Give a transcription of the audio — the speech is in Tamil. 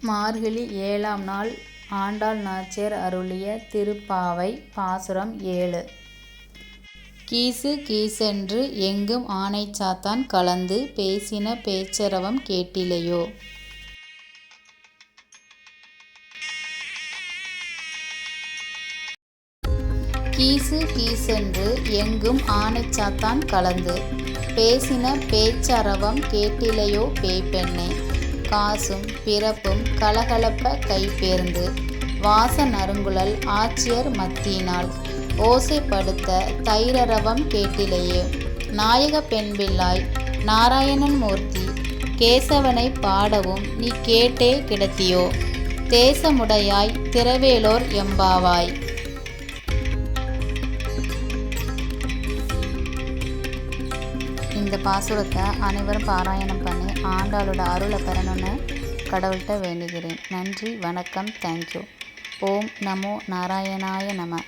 மார்கழி ஏழாம் நாள் ஆண்டாள் நாச்சியார் அருளிய திருப்பாவை பாசுரம் ஏழு. கீசு கீசென்று எங்கும் ஆனைச் சாத்தான் கலந்து பேசின பேச்சரவம் கேட்டிலையோ? கீசு கீசென்று எங்கும் ஆனைச்சாத்தான் கலந்து பேசின பேச்சரவம் கேட்டிலையோ பேய்பெண்ணே காசும் பிறப்பும் கலகலப்ப கைப்பேர்ந்து வாச நறுங்குழல் ஆட்சியர் மத்தியினால் ஓசைப்படுத்த தைரரவம் கேட்டிலேயே நாயகப் பெண்பிள்ளாய் நாராயணன் மூர்த்தி கேசவனைப் பாடவும் நீ கேட்டே கிடத்தியோ? தேசமுடையாய் திரவேலோர் எம்பாவாய்! இந்த பாசுரத்தை அனைவரும் பாராயணம் பண்ணி ஆண்டாளோட அருளை பெறணும்னு கடவுள்கிட்ட வேண்டுகிறேன் நன்றி வணக்கம் தேங்க்யூ. ஓம் நமோ நாராயணாய நம